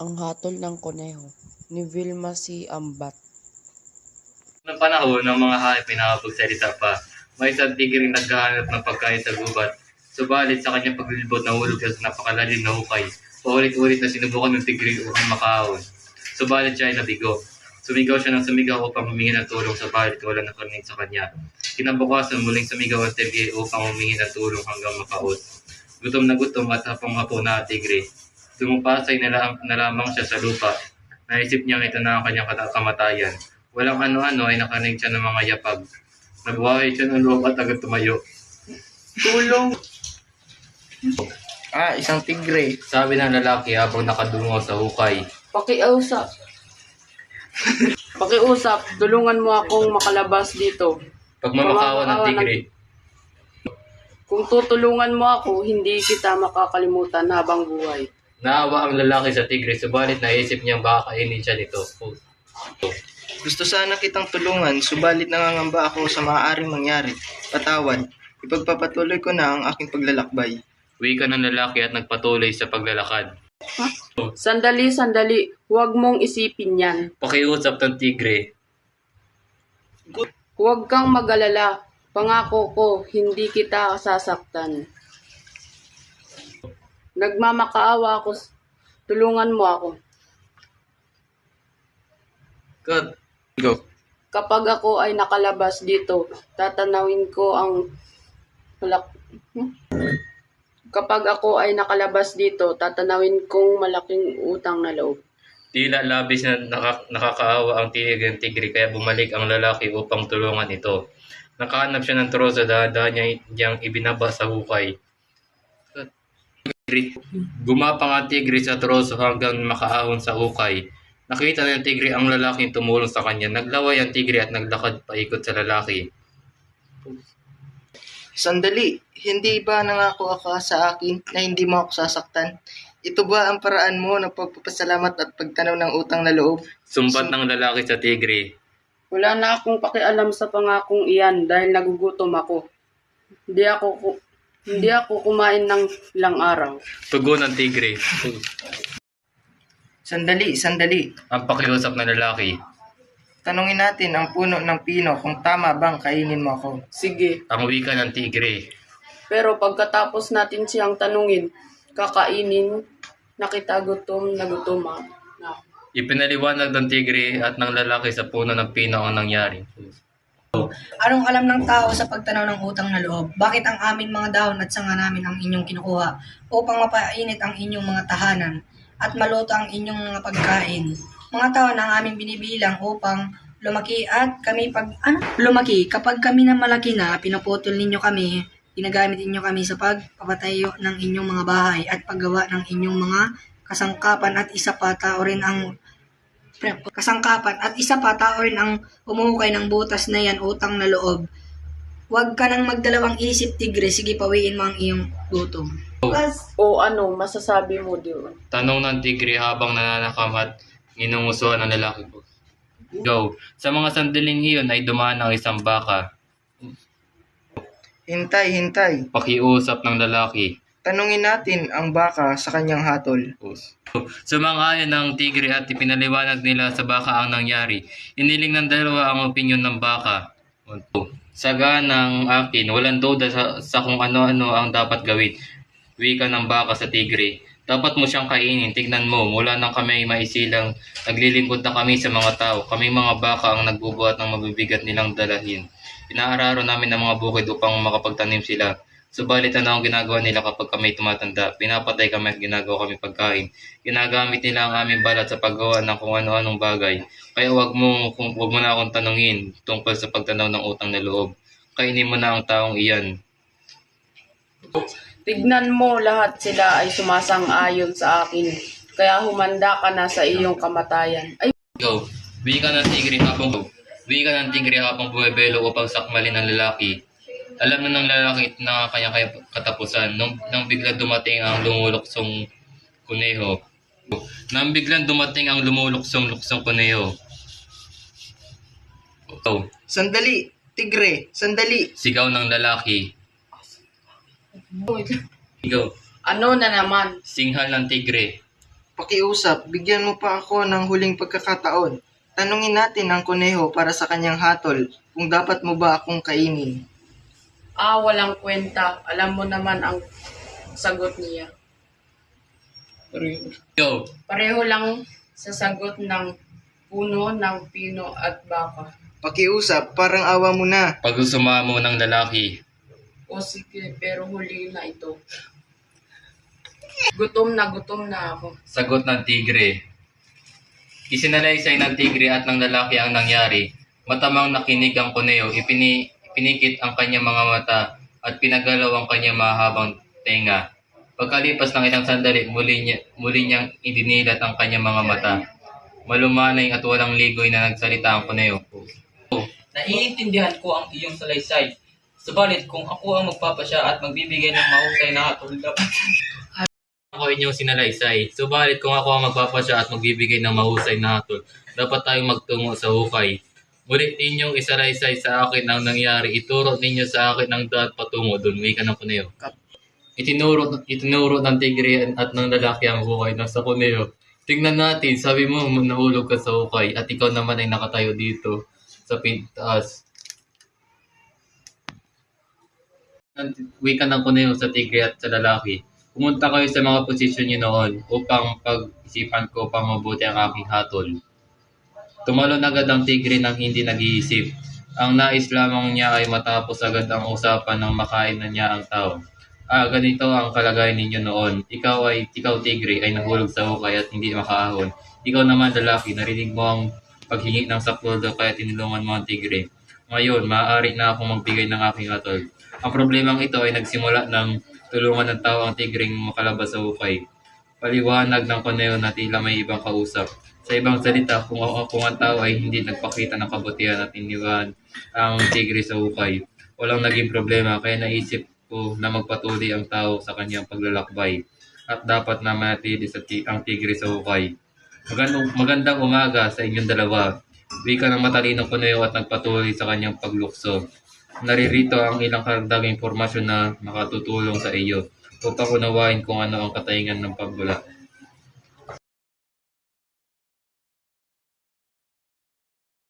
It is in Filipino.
Ang hatol ng kuneho ni Vilma C. Ambat. Noong panahon ng mga hayop ay nakapagsalita pa, may isang tigring naghahanap ng pagkain sa gubat. Subalit sa kanyang paglilibot nahulog siya sa napakalalim na hukay. Paulit-ulit na sinubukan ng tigring upang makaahon. Subalit siya ay nabigo. Sumigaw siya ng sumigaw upang humingi ng tulong subalit wala nakarinig sa kanya. Kinabukasan muling sumigaw ang tigre upang humingi ng tulong hanggang makaot. Gutom na gutom at hapong-hapo na ang tigre. Tumupasay na, lam- na lamang siya sa lupa. Naisip niya ito na ang kanyang kamatayan. Walang ano-ano ay nakarinig siya ng mga yapag. Nagwahay siya ng loob at agad tumayo. Tulong! Ah, isang tigre. Sabi ng lalaki habang nakadungo sa hukay. Pakiusap. Pakiusap, tulungan mo akong makalabas dito. Pagmamakawan ng tigre, Kung tutulungan mo ako, hindi kita makakalimutan habang buhay. Naawa ang lalaki sa tigre subalit naisip niyang baka kainin siya nito. Gusto sana kitang tulungan, subalit nangangamba ako sa maaaring mangyari. Patawad. Ipagpapatuloy ko na ang aking paglalakbay. Wika ng lalaki at nagpatuloy sa paglalakad. Sandali, sandali. Huwag mong isipin yan. Pakiusap ng tigre, Huwag kang magalala. Pangako ko, hindi kita sasaktan. Nagmamakaawa ako. Tulungan mo ako. Cut. Go. Kapag ako ay nakalabas dito, tatanawin ko ang malak Hmm? Kapag ako ay nakalabas dito, tatanawin kong malaking utang na loob. Tila labis na naka- nakakaawa ang tinig ng tigre kaya bumalik ang lalaki upang tulungan ito. Nakahanap siya ng troso dahan niya niyang ibinaba sa hukay. Gumapang ang tigre sa troso hanggang makaahon sa hukay. Nakita ng tigre ang lalaking tumulong sa kanya. Naglaway ang tigre at naglakad paikot sa lalaki. Sandali, hindi ba nangako ka sa akin na hindi mo ako sasaktan? Ito ba ang paraan mo ng pagpapasalamat at pagtanaw ng utang na loob? Sumpat ng lalaki sa tigre. Wala na akong pakialam sa pangakong iyan dahil nagugutom ako. Hindi ako hindi ako kumain ng ilang araw. Tugon ng tigre. Sandali, sandali. Ang pakiusap ng lalaki. Tanungin natin ang puno ng pino kung tama bang kainin mo ako. Sige, Ang wika ng tigre. pero pagkatapos natin siyang tanungin, kakainin na kita gutom na gutom ah. na. Ipinaliwanag ng tigre at ng lalaki sa puno ng pino ang nangyari. Anong alam ng tao sa pagtanaw ng utang na loob? Bakit ang aming mga dahon at sanga namin ang inyong kinukuha upang mapainit ang inyong mga tahanan at maluto ang inyong mga pagkain? Mga taon ang aming binibilang upang lumaki at kami pag ano? Lumaki. Kapag kami na malaki na, pinuputol ninyo kami, ginagamit ninyo kami sa pagpapatayo ng inyong mga bahay at paggawa ng inyong mga kasangkapan at isa pa tao rin ang kasangkapan at isa pa tao rin ang umuhukay ng butas na yan utang na loob. Huwag ka nang magdalawang isip, tigre. Sige, pawiin mo ang iyong gutom. O ano, masasabi mo doon? Tanong ng tigre habang nananakam at inungusuhan ng lalaki ko. Go. Sa mga sandaling iyon ay dumaan ang isang baka. Hintay, hintay. Pakiusap ng lalaki. Tanungin natin ang baka sa kanyang hatol. Sumangayon ng tigre at ipinaliwanag nila sa baka ang nangyari. Iniling ng dalawa ang opinyon ng baka. Saga ng akin, walang duda sa, sa kung ano-ano ang dapat gawin. Wika ng baka sa tigre. Dapat mo siyang kainin. Tignan mo, mula nang kami maisilang, naglilingkod na kami sa mga tao. Kami mga baka ang nagbubuhat ng mabibigat nilang dalahin. Inaararo namin ang mga bukid upang makapagtanim sila. Subalit ano ang ginagawa nila kapag kami tumatanda? Pinapatay kami at ginagawa kami pagkain. Ginagamit nila ang aming balat sa paggawa ng kung ano-anong bagay. Kaya wag mo, kung, wag mo na akong tanungin tungkol sa pagtanaw ng utang na loob. Kainin mo na ang taong iyan. Tignan mo, lahat sila ay sumasang-ayon sa akin. Kaya humanda ka na sa iyong kamatayan. Ay, Go. Wika ng tigre habang Wika ng tigre habang bumibelo upang sakmalin ng lalaki. Alam na ng lalaki na kanya kaya katapusan nung, nang bigla dumating ang lumuluksong kuneho. Nang biglang dumating ang lumuluksong-luksong kuneho. Oh, Sandali, tigre, sandali. sigaw ng lalaki. Sigaw. ano na naman? Singhal ng tigre. Pakiusap, bigyan mo pa ako ng huling pagkakataon. Tanungin natin ang kuneho para sa kanyang hatol kung dapat mo ba akong kainin. Ah, walang kwenta. Alam mo naman ang sagot niya. Yo, Pareho lang sa sagot ng puno ng pino at baka. Pakiusap, parang awa mo na. pag mo ng lalaki, O sige, pero huli na ito. Gutom na gutom na ako. sagot ng tigre. Isinalaysay ng tigre at ng lalaki ang nangyari. Matamang nakinig ang kuneo, ipini, ipinikit ang kanyang mga mata at pinagalaw ang kanyang mahabang tenga. Pagkalipas ng ilang sandali, muli, niya, muli niyang idinilat ang kanyang mga mata. Malumanay at walang ligoy na nagsalita ang kuneo. Naiintindihan ko ang iyong salaysay. Subalit kung ako ang magpapasya at magbibigay ng mahusay na dapat Ako inyong sinalaysay. Subalit kung ako ang magpapasya at magbibigay ng mahusay na hatol, dapat tayong magtungo sa hukay. Ngunit ninyong isalaysay sa akin ang nangyari, ituro ninyo sa akin ang daan patungo doon, wika ng kuneo. Itinuro, itinuro ng tigre at ng lalaki ang hukay ng sa kuneo. Tingnan natin, sabi mo nahulog ka sa hukay at ikaw naman ay nakatayo dito sa pintaas. Wika ng kuneo sa tigre at sa lalaki. Pumunta kayo sa mga posisyon niyo noon upang pag-isipan ko pang mabuti ang aking hatol. Tumalon agad ang tigre nang hindi nag-iisip. Ang nais lamang niya ay matapos agad ang usapan ng makain na niya ang tao. Ah, ganito ang kalagayan ninyo noon. Ikaw ay, ikaw tigre, ay nahulog sa hukay at hindi makaahon. Ikaw naman lalaki, narinig mo ang paghingi ng saklolo kaya tinulungan mo ang tigre. Ngayon, maaari na akong magbigay ng aking hatol. Ang problemang ito ay nagsimula ng tulungan ng tao ang tigring makalabas sa hukay. Paliwanag ng koneo na tila may ibang kausap. Sa ibang salita, kung, kung ang tao ay hindi nagpakita ng kabutihan at iniwan ang tigre sa hukay, walang naging problema kaya naisip ko na magpatuloy ang tao sa kanyang paglalakbay at dapat na manatili sa ti- ang tigre sa hukay. Magandang, magandang umaga sa inyong dalawa. Wika ng matalinong kuneo at nagpatuloy sa kanyang paglukso. Naririto ang ilang karagdagang impormasyon na makatutulong sa iyo upang unawain kung ano ang kataingan ng pagbula.